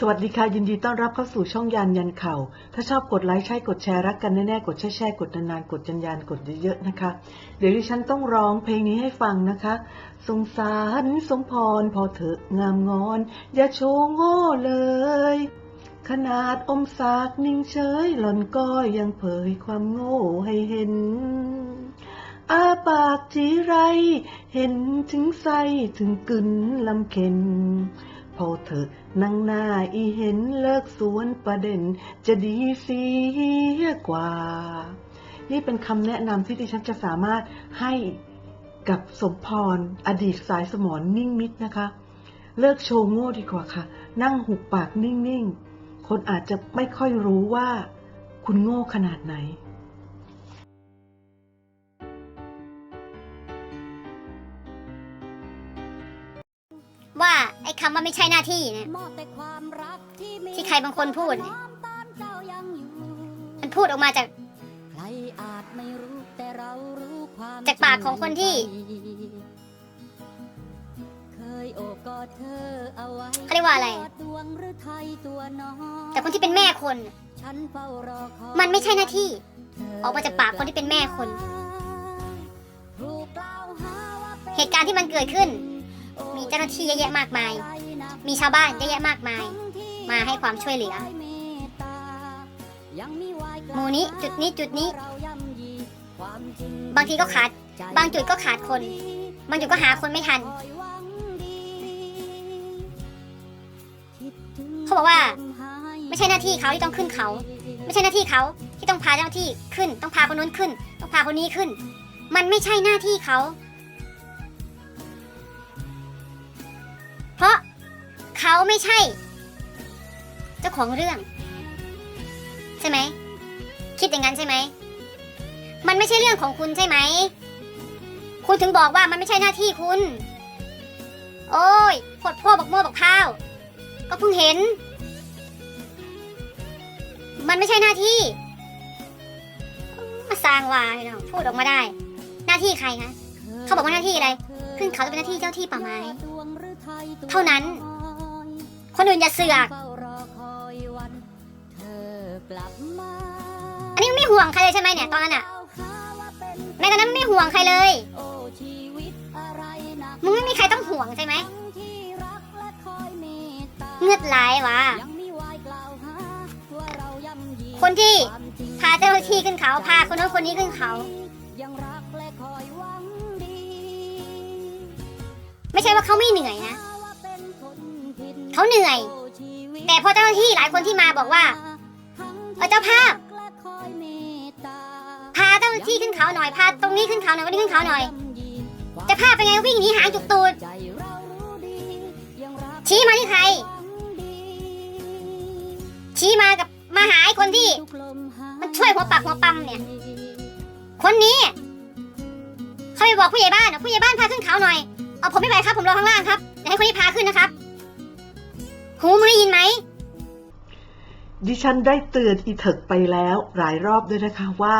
สวัสดีค่ะ ยินดีต้อนรับเข้าสู่ช่องยานยันเข่าถ้าชอบกดไลค์ใช่กดแชร์รักกันแน่ๆกดแช่แช่ๆกดนานๆกดยันยันกดเยอะๆนะคะ เดี๋ยวดิฉันต้องร้องเพลงนี้ให้ฟังนะคะ สงสารสมพรพอเถอะงามงอน อย่าโชว์โง่เลย ขนาดอมสากนิ่งเฉย หล่อนก็ยังเผยความโง่ให้เห็นอาปากจีไร เห็นถึงไส้ถึงกึนลำเค็น พอเถอนั่งหน้าอีเห็นเลิกสวนประเด็น จะดีเสียกว่า นี่เป็นคำแนะนำที่ดิฉันจะสามารถให้กับสมพร อดีตสายสมอนนิ่งมิดนะคะ เลิกโชว์โง่ดีกว่าค่ะ นั่งหุบปากนิ่ง ๆ คนอาจจะไม่ค่อยรู้ว่า คุณโง่ขนาดไหน คำว่าไม่ใช่หน้าที่เนี่ยที่ที่ใคใครรบาบางงคคนนพูพูดดเนี่ยมัมันนพูดออกมาจากจากปากของคนที่เขาเรียกว่าอะไร แต่คนที่เป็นแม่คน มันไม่ใช่หน้าที่ ออกมาจากปากคนที่เป็นแม่คน เหตุการณ์ที่มันเกิดขึ้น มีเจ้าหน้าที่เยอะแยะมากมาย มีชาวบ้านเยอะแยะมากมาย มาให้ความช่วยเหลือหมู่นี้จุดนี้จุดนี้ บางทีก็ขาด บางจุดก็ขาดคน บางจุดก็หาคนไม่ทัน เขาบอกว่า ไม่ใช่หน้าที่เขาที่ต้องขึ้นเขา ไม่ใช่หน้าที่เขาที่ต้องพาเจ้าหน้าที่ขึ้น ต้องพาคนนู้นขึ้น ต้องพาคนนี้ขึ้น มันไม่ใช่หน้าที่เขา เพราะเขาไม่ใช่ เจ้าของเรื่อง ใช่ไหม คิดอย่างนั้นใช่ไหม มันไม่ใช่เรื่องของคุณใช่ไหม คุณถึงบอกว่ามันไม่ใช่หน้าที่คุณ โอ้ยพดพ่อบอกโม่บอกข้าว ก็เพิ่งเห็น มันไม่ใช่หน้าที่ มาสร้างวาพี่น้องพูดออกมาได้ หน้าที่ใครคะเขาบอกว่าหน้าที่อะไร ขึ้นเขาจะเป็นหน้าที่เจ้าที่ป่าไม้ เท่านั้น คนอื่นอย่าเสือกอันนี้ไม่ห่วงใครเลยใช่ไหมเนี่ยตอนนั้นอะแม้ตอนนั้นไม่ห่วงใครเลย มึงไม่มีใครต้องห่วงใช่ไหมเงือดไหลวะคนที่พาเจ้าหน้าที่ขึ้นเขาพาคนโน้นคนนี้ขึ้นเขาไม่ใช่ว่าเขาไม่เหนื่อยนะ เขาเหนื่อย แต่พอเจ้าหน้าที่หลายคนที่มาบอกว่าเออเจ้าภาพ พาเจ้าหน้าที่ขึ้นเขาหน่อยพาตรงนี้ขึ้นเขาหน่อยวันนี้ขึ้นเขาหน่อยจะภาพเป็นไงวิ่งหนีหางจุกตูดชี้มาที่ใคร ชี้มากับมาหาไอ้คนที่ มันช่วยหัวปักหัวปั๊มเนี่ย คนนี้เขาไปบอกผู้ใหญ่บ้านผู้ใหญ่บ้านพาขึ้นเขาหน่อยเอาผมไม่ไปครับผมรอข้างล่างครับเดี๋ยวให้คนนี้พาขึ้นนะครับ หูมได้ยินไหม ดิฉันได้เตือนอีเถิกไปแล้วหลายรอบด้วยนะคะว่า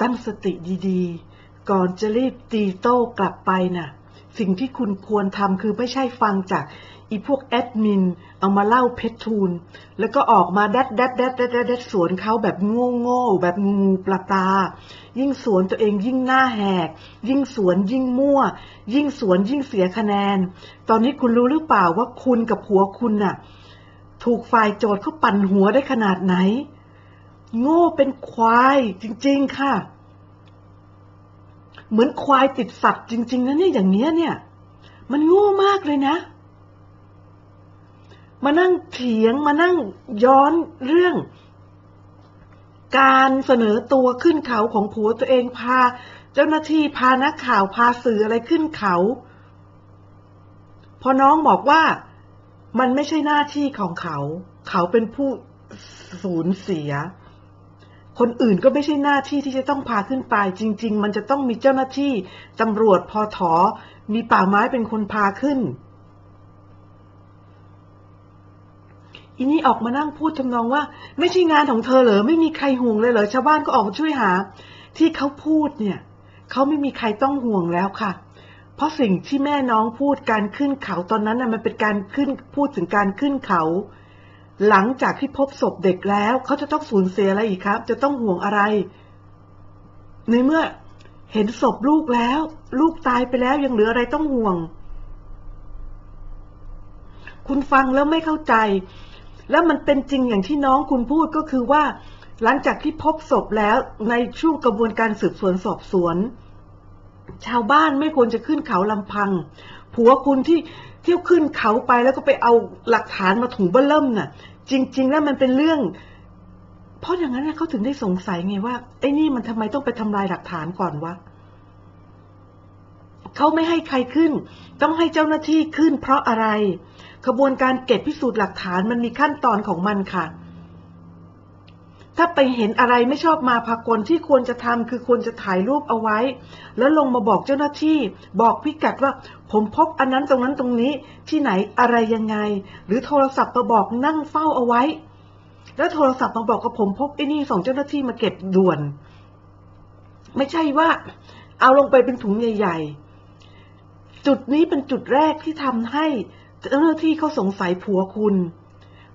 ตั้งสติดีๆ ก่อนจะรีบตีโต้กลับไปน่ะ สิ่งที่คุณควรทำคือไม่ใช่ฟังจาก อีพวกแอดมินเอามาเล่าเพชรทูล แล้วก็ออกมาดดแดดแดดแดดแดดแดสวนเขาแบบโง่โง่แบบงูปลาปลายิ่งสวนตัวเองยิ่งหน้าแหก ยิ่งสวนยิ่งมั่ว ยิ่งสวนยิ่งเสียคะแนน ตอนนี้คุณรู้หรือเปล่าว่าคุณกับผัวคุณน่ะ ถูกฝ่ายโจทย์เขาปั่นหัวได้ขนาดไหน โง่เป็นควายจริง ๆ ค่ะ เหมือนควายติดสัตว์จริง ๆนะเนี่ยอย่างเนี้ยเนี่ย มันโง่มากเลยนะ มานั่งเถียงมานั่งย้อนเรื่อง การเสนอตัวขึ้นเขาของผัวตัวเองพา เจ้าหน้าที่พานักข่าวพาสื่ออะไรขึ้นเขา พอน้องบอกว่ามันไม่ใช่หน้าที่ของเขา เขาเป็นผู้สูญเสีย คนอื่นก็ไม่ใช่หน้าที่ที่จะต้องพาขึ้นไป จริง ๆ มันจะต้องมีเจ้าหน้าที่ตำรวจพอถอมีป่าไม้เป็นคนพาขึ้น อีนี่ออกมานั่งพูดทำนองว่า ไม่ใช่งานของเธอเหรอไม่มีใครห่วงเลยเหรอชาวบ้านก็ออกมาช่วยหา ที่เขาพูดเนี่ยเขาไม่มีใครต้องห่วงแล้วค่ะ เพราะสิ่งที่แม่น้องพูดการขึ้นเขาตอนนั้นน่ะมันเป็นการขึ้นพูดถึงการขึ้นเขา หลังจากที่พบศพเด็กแล้วเขาจะต้องสูญเสียอะไรอีกครับ จะต้องห่วงอะไร ในเมื่อเห็นศพลูกแล้ว ลูกตายไปแล้วยังเหลืออะไรต้องห่วง คุณฟังแล้วไม่เข้าใจ แล้วมันเป็นจริงอย่างที่น้องคุณพูดก็คือว่า หลังจากที่พบศพแล้วในช่วงกระบวนการสืบสวนสอบสวน ชาวบ้านไม่ควรจะขึ้นเขาลำพัง ผัวคุณที่เที่ยวขึ้นเขาไปแล้วก็ไปเอาหลักฐานมาถุงเบื้อเริ่มน่ะ จริง ๆ แล้วมันเป็นเรื่อง เพราะอย่างนั้นน่ะเขาถึงได้สงสัยไงว่าไอ้นี่มันทำไมต้องไปทำลายหลักฐานก่อนวะเขาไม่ให้ใครขึ้น ต้องให้เจ้าหน้าที่ขึ้นเพราะอะไร ขบวนการเก็บพิสูจน์หลักฐานมันมีขั้นตอนของมันค่ะ ถ้าไปเห็นอะไรไม่ชอบมาพากลที่ควรจะทำคือควรจะถ่ายรูปเอาไว้ แล้วลงมาบอกเจ้าหน้าที่ บอกพิกัดว่า ผมพบอันนั้นตรงนั้นตรงนี้ที่ไหนอะไรยังไง หรือโทรศัพท์มาบอกนั่งเฝ้าเอาไว้ แล้วโทรศัพท์มาบอกกับผมพบไอ้นี่ส่งเจ้าหน้าที่มาเก็บด่วน ไม่ใช่ว่า เอาลงไปเป็นถุงใหญ่ ๆ จุดนี้เป็นจุดแรกที่ทำให้ เจ้าหน้าที่เขาสงสัยผัวคุณ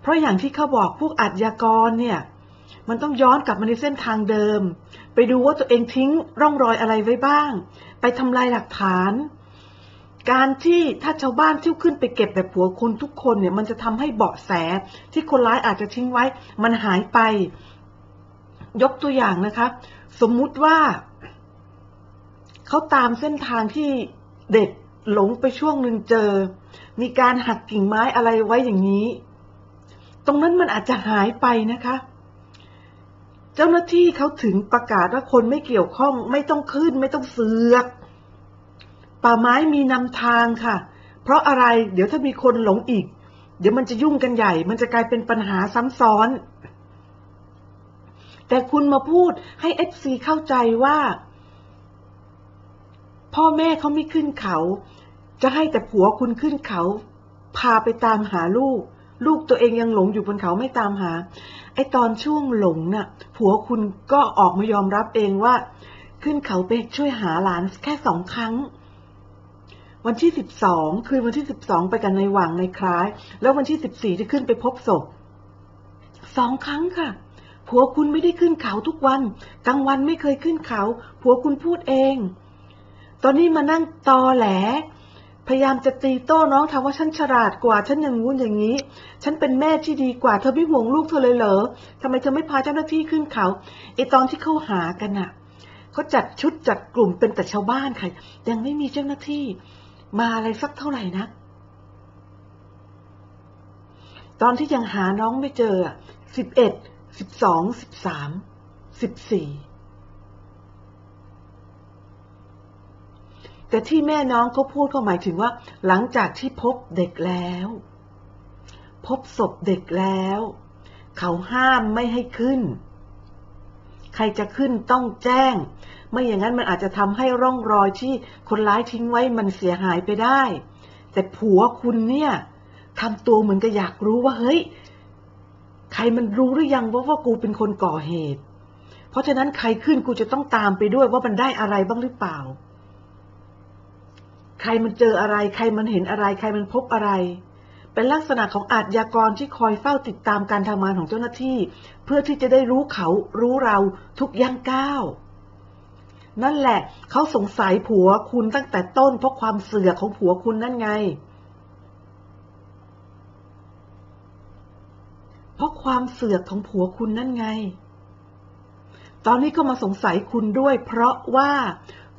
เพราะอย่างที่เขาบอกพวกอาชญากรเนี่ย มันต้องย้อนกลับมาในเส้นทางเดิม ไปดูว่าตัวเองทิ้งร่องรอยอะไรไว้บ้าง ไปทำลายหลักฐาน การที่ถ้าชาวบ้านที่ขึ้นไปเก็บแบบผัวคุณทุกคนเนี่ย มันจะทำให้เบาะแสที่คนร้ายอาจจะทิ้งไว้ มันหายไป ยกตัวอย่างนะคะ สมมุติว่าเขาตามเส้นทางที่เด็ก หลงไปช่วงหนึ่งเจอ มีการหักกิ่งไม้อะไรไว้อย่างนี้ ตรงนั้นมันอาจจะหายไปนะคะ เจ้าหน้าที่เขาถึงประกาศว่าคนไม่เกี่ยวข้องไม่ต้องขึ้นไม่ต้องเสือกป่าไม้มีนำทางค่ะ เพราะอะไรเดี๋ยวถ้ามีคนหลงอีก เดี๋ยวมันจะยุ่งกันใหญ่ มันจะกลายเป็นปัญหาซ้ำซ้อน แต่คุณมาพูดให้เอฟซีเข้าใจว่า พ่อแม่เขาไม่ขึ้นเขา จะให้แต่ผัวคุณขึ้นเขา พาไปตามหาลูก ลูกตัวเองยังหลงอยู่บนเขาไม่ตามหา ไอตอนช่วงหลงน่ะ ผัวคุณก็ออกมายอมรับเองว่า ขึ้นเขาไปช่วยหาหลานแค่สองครั้ง วันที่สิบสองคืนวันที่สิบสองไปกันในหว่างในคล้าย แล้ววันที่สิบสี่ที่ขึ้นไปพบศพสองครั้งค่ะผัวคุณไม่ได้ขึ้นเขาทุกวัน กลางวันไม่เคยขึ้นเขา ผัวคุณพูดเอง ตอนนี้มานั่งตอแหล พยายามจะตีโต้น้องทำว่าฉันฉลาดกว่า ฉันอย่างงู้นอย่างนี้ ฉันเป็นแม่ที่ดีกว่า เธอไม่ห่วงลูกเธอเลยเหรอทำไมเธอไม่พาเจ้าหน้าที่ขึ้นเขาไอตอนที่เขาหากันน่ะเขาจัดชุดจัดกลุ่มเป็นแต่ชาวบ้านค่ะ ยังไม่มีเจ้าหน้าที่มาอะไรสักเท่าไหร่นะ ตอนที่ยังหาน้องไม่เจอสิบเอ็ดสิบสองสิบสามสิบสี่ แต่ที่แม่น้องเขาพูดก็หมายถึงว่า หลังจากที่พบเด็กแล้ว พบศพเด็กแล้ว เขาห้ามไม่ให้ขึ้น ใครจะขึ้นต้องแจ้ง ไม่อย่างนั้นมันอาจจะทำให้ร่องรอยที่คนร้ายทิ้งไว้มันเสียหายไปได้ แต่ผัวคุณเนี่ยทำตัวเหมือนกับอยากรู้ว่าเฮ้ย ใครมันรู้หรือยังว่าว่ากูเป็นคนก่อเหตุ เพราะฉะนั้นใครขึ้นกูจะต้องตามไปด้วยว่ามันได้อะไรบ้างหรือเปล่า ใครมันเจออะไร ใครมันเห็นอะไร ใครมันพบอะไร เป็นลักษณะของอาชญากรที่คอยเฝ้าติดตามการทำงานของเจ้าหน้าที่ เพื่อที่จะได้รู้เขารู้เราทุกย่างก้าวนั่นแหละ เขาสงสัยผัวคุณตั้งแต่ต้นเพราะความเสือกของผัวคุณนั่นไง เพราะความเสือกของผัวคุณนั่นไง ตอนนี้ก็มาสงสัยคุณด้วย เพราะว่า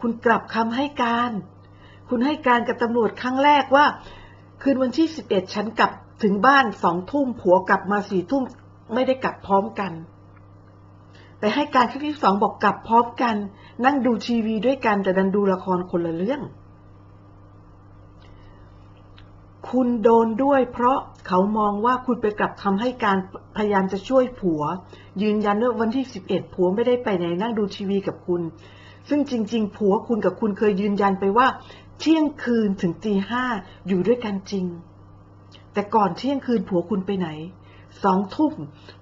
คุณกลับคำให้การ คุณให้การกับตำรวจครั้งแรกว่า คืนวันที่สิบเอ็ดฉันกลับถึงบ้านสองทุ่มผัวกลับมาสี่ทุ่มไม่ได้กลับพร้อมกัน แต่ให้การครั้งที่สองบอกกลับพร้อมกัน นั่งดูทีวีด้วยกันแต่ดันดูละครคนละเรื่อง คุณโดนด้วย เพราะเขามองว่าคุณไปกลับคำให้การพยายามจะช่วยผัว ยืนยันว่าวันที่สิบเอ็ดผัวไม่ได้ไปไหนนั่งดูทีวีกับคุณซึ่งจริง ๆ ผัวคุณกับคุณเคยยืนยันไปว่า เที่ยงคืนถึงตีห้าอยู่ด้วยกันจริง แต่ก่อนเที่ยงคืนผัวคุณไปไหน สองทุ่ม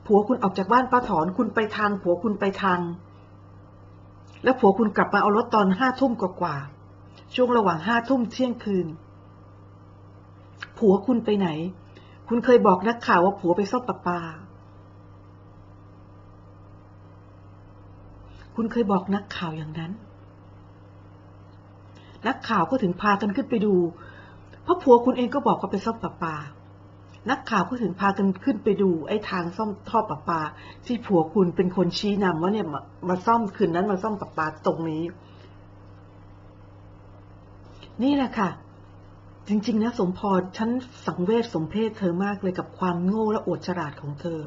ผัวคุณออกจากบ้านป้าถอนคุณไปทาง ผัวคุณไปทาง แล้วผัวคุณกลับมาเอารถตอนห้าทุ่มกว่าๆช่วงระหว่างห้าทุ่มเที่ยงคืน ผัวคุณไปไหน คุณเคยบอกนักข่าวว่าผัวไปซ่อมประปาคุณเคยบอกนักข่าวอย่างนั้น นักข่าวก็ถึงพากันขึ้นไปดู เพราะผัวคุณเองก็บอกว่าไปซ่อมประปา นักข่าวก็ถึงพากันขึ้นไปดู ไอ้ทางซ่อมท่อประปา ที่ผัวคุณเป็นคนชี้นำว่าเนี่ยมามาซ่อมคืนนั้นมาซ่อมประปาตรงนี้ นี่แหละค่ะ จริง ๆ นะ สมพรฉันสังเวชสมเพศเธอมากเลยกับความโง่และโอดฉลาดของเธอ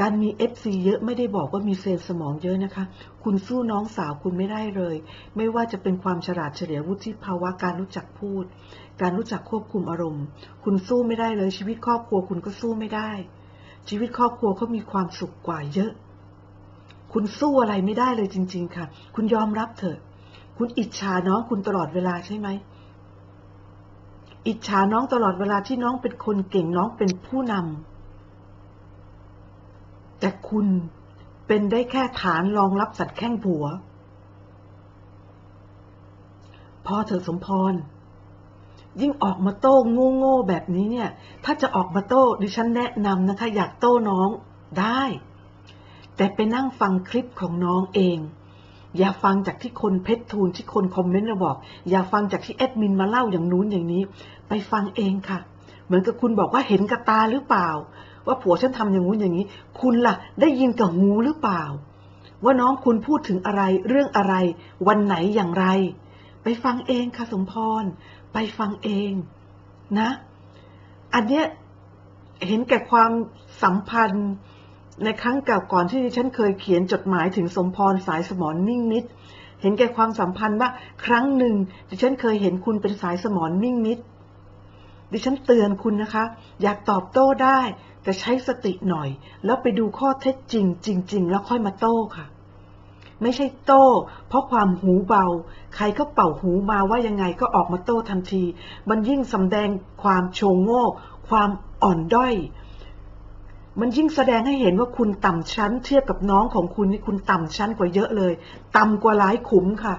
การมีเอฟซีเยอะไม่ได้บอกว่ามีเซลล์สมองเยอะนะคะ คุณสู้น้องสาวคุณไม่ได้เลย ไม่ว่าจะเป็นความฉลาดเฉลียววุฒิภาวะการรู้จักพูด การรู้จักควบคุมอารมณ์ คุณสู้ไม่ได้เลย ชีวิตครอบครัวคุณก็สู้ไม่ได้ ชีวิตครอบครัวเขามีความสุขกว่าเยอะ คุณสู้อะไรไม่ได้เลยจริง ๆ ค่ะ คุณยอมรับเถอะ คุณอิจฉาน้องคุณตลอดเวลาใช่ไหมอิจฉาน้องตลอดเวลาที่น้องเป็นคนเก่งน้องเป็นผู้นำ แต่คุณเป็นได้แค่ฐานรองรับสัตว์แข้งผัว พอเถอะสมพร ยิ่งออกมาโต้โง่แบบนี้เนี่ย ถ้าจะออกมาโต้ดิฉันแนะนำนะคะ อยากโต้น้องได้ แต่ไปนั่งฟังคลิปของน้องเอง อย่าฟังจากที่คนเพชรทูลที่คนคอมเมนต์มาบอก อย่าฟังจากที่แอดมินมาเล่าอย่างนู้นอย่างนี้ ไปฟังเองค่ะ เหมือนกับคุณบอกว่าเห็นกับตาหรือเปล่า ว่าผัวฉันทำอย่างนู้นอย่างนี้ คุณล่ะ ได้ยินกับหูหรือเปล่า ว่าน้องคุณพูดถึงอะไรเรื่องอะไร วันไหนอย่างไร ไปฟังเองค่ะสมพร ไปฟังเองนะ อันเนี้ยเห็นแก่ความสัมพันธ์ในครั้งเก่าก่อนที่ดิฉันเคยเขียนจดหมายถึงสมพรสายสมอนนิ่งนิด เห็นแก่ความสัมพันธ์ว่าครั้งหนึ่ง ดิฉันเคยเห็นคุณเป็นสายสมอนนิ่งนิด ดิฉันเตือนคุณนะคะ อยากตอบโต้ได้ แต่ใช้สติหน่อย แล้วไปดูข้อเท็จจริง จริง ๆ แล้วค่อยมาโต้ค่ะ ไม่ใช่โต้ เพราะความหูเบา ใครก็เป่าหูมาว่ายังไงก็ออกมาโต้ทันที มันยิ่งสำแดงความโชงโง่ ความอ่อนด้อยมันยิ่งแสดงให้เห็นว่าคุณต่ำชั้น เทียบกับน้องของคุณนี่คุณต่ำชั้นกว่าเยอะเลย ต่ำกว่าหลายขุมค่ะ